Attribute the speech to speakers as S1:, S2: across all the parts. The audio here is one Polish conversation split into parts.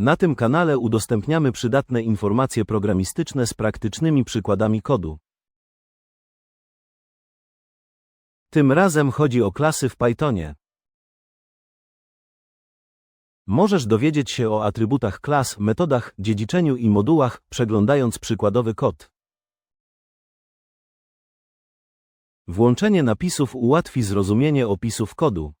S1: Na tym kanale udostępniamy przydatne informacje programistyczne z praktycznymi przykładami kodu. Tym razem chodzi o klasy w Pythonie. Możesz dowiedzieć się o atrybutach klas, metodach, dziedziczeniu i modułach, przeglądając przykładowy kod. Włączenie napisów ułatwi zrozumienie opisów kodu.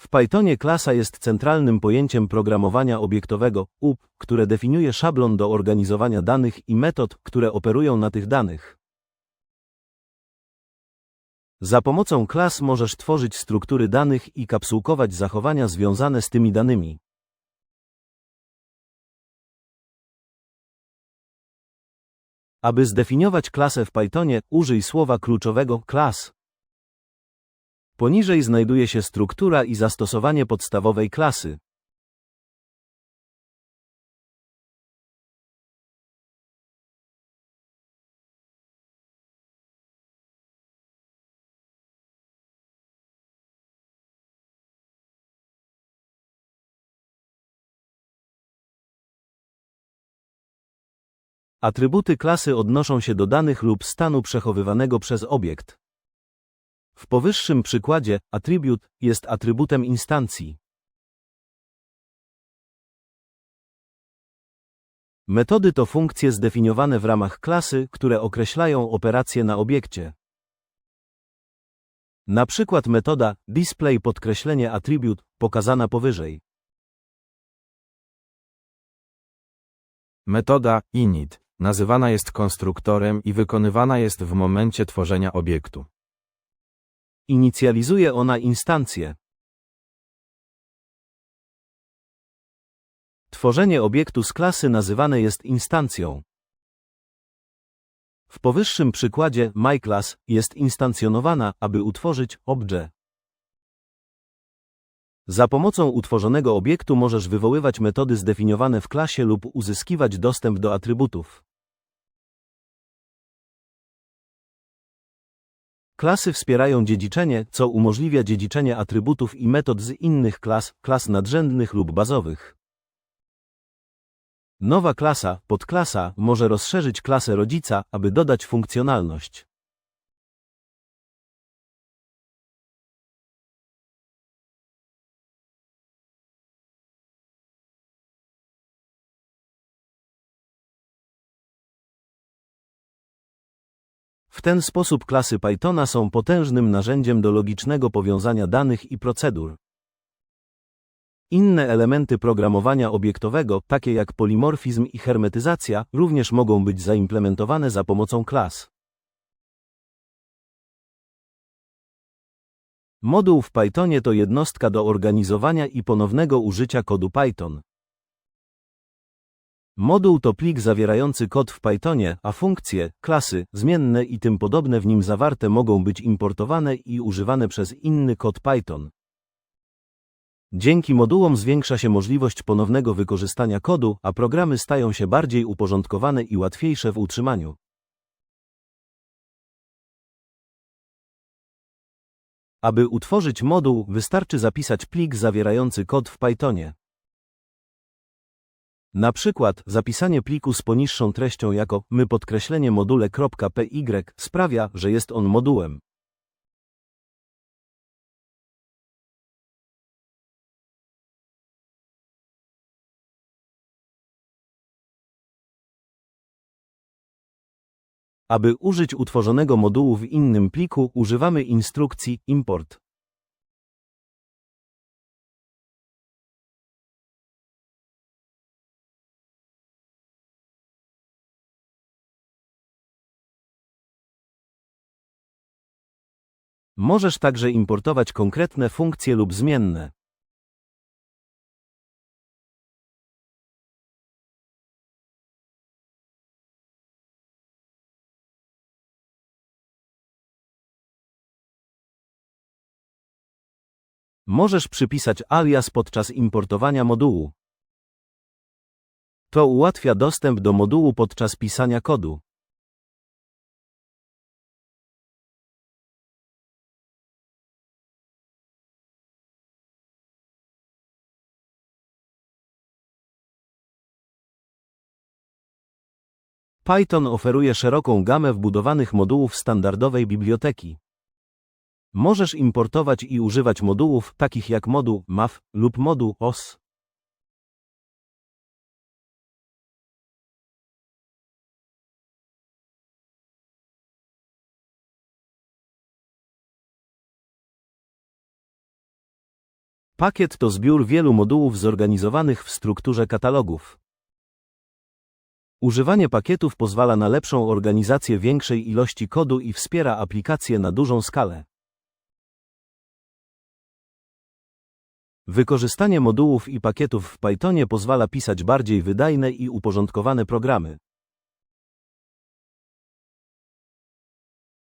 S1: W Pythonie klasa jest centralnym pojęciem programowania obiektowego UP, które definiuje szablon do organizowania danych i metod, które operują na tych danych. Za pomocą klas możesz tworzyć struktury danych i kapsułkować zachowania związane z tymi danymi. Aby zdefiniować klasę w Pythonie, użyj słowa kluczowego class. Poniżej znajduje się struktura i zastosowanie podstawowej klasy. Atrybuty klasy odnoszą się do danych lub stanu przechowywanego przez obiekt. W powyższym przykładzie attribute jest atrybutem instancji. Metody to funkcje zdefiniowane w ramach klasy, które określają operacje na obiekcie. Na przykład metoda display podkreślenie attribute pokazana powyżej.
S2: Metoda init nazywana jest konstruktorem i wykonywana jest w momencie tworzenia obiektu.
S1: Inicjalizuje ona instancję. Tworzenie obiektu z klasy nazywane jest instancją. W powyższym przykładzie myClass jest instancjonowana, aby utworzyć obj. Za pomocą utworzonego obiektu możesz wywoływać metody zdefiniowane w klasie lub uzyskiwać dostęp do atrybutów. Klasy wspierają dziedziczenie, co umożliwia dziedziczenie atrybutów i metod z innych klas, klas nadrzędnych lub bazowych. Nowa klasa, podklasa, może rozszerzyć klasę rodzica, aby dodać funkcjonalność. W ten sposób klasy Pythona są potężnym narzędziem do logicznego powiązania danych i procedur. Inne elementy programowania obiektowego, takie jak polimorfizm i hermetyzacja, również mogą być zaimplementowane za pomocą klas. Moduł w Pythonie to jednostka do organizowania i ponownego użycia kodu Python. Moduł to plik zawierający kod w Pythonie, a funkcje, klasy, zmienne i tym podobne w nim zawarte mogą być importowane i używane przez inny kod Python. Dzięki modułom zwiększa się możliwość ponownego wykorzystania kodu, a programy stają się bardziej uporządkowane i łatwiejsze w utrzymaniu. Aby utworzyć moduł, wystarczy zapisać plik zawierający kod w Pythonie. Na przykład, zapisanie pliku z poniższą treścią jako my podkreślenie module.py sprawia, że jest on modułem. Aby użyć utworzonego modułu w innym pliku, używamy instrukcji import. Możesz także importować konkretne funkcje lub zmienne. Możesz przypisać alias podczas importowania modułu. To ułatwia dostęp do modułu podczas pisania kodu. Python oferuje szeroką gamę wbudowanych modułów standardowej biblioteki. Możesz importować i używać modułów takich jak moduł MAF lub moduł OS. Pakiet to zbiór wielu modułów zorganizowanych w strukturze katalogów. Używanie pakietów pozwala na lepszą organizację większej ilości kodu i wspiera aplikacje na dużą skalę. Wykorzystanie modułów i pakietów w Pythonie pozwala pisać bardziej wydajne i uporządkowane programy.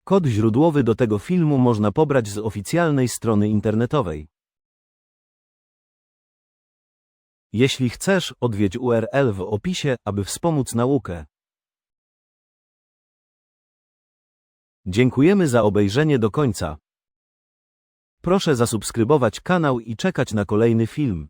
S1: Kod źródłowy do tego filmu można pobrać z oficjalnej strony internetowej. Jeśli chcesz, odwiedź URL w opisie, aby wspomóc naukę. Dziękujemy za obejrzenie do końca. Proszę zasubskrybować kanał i czekać na kolejny film.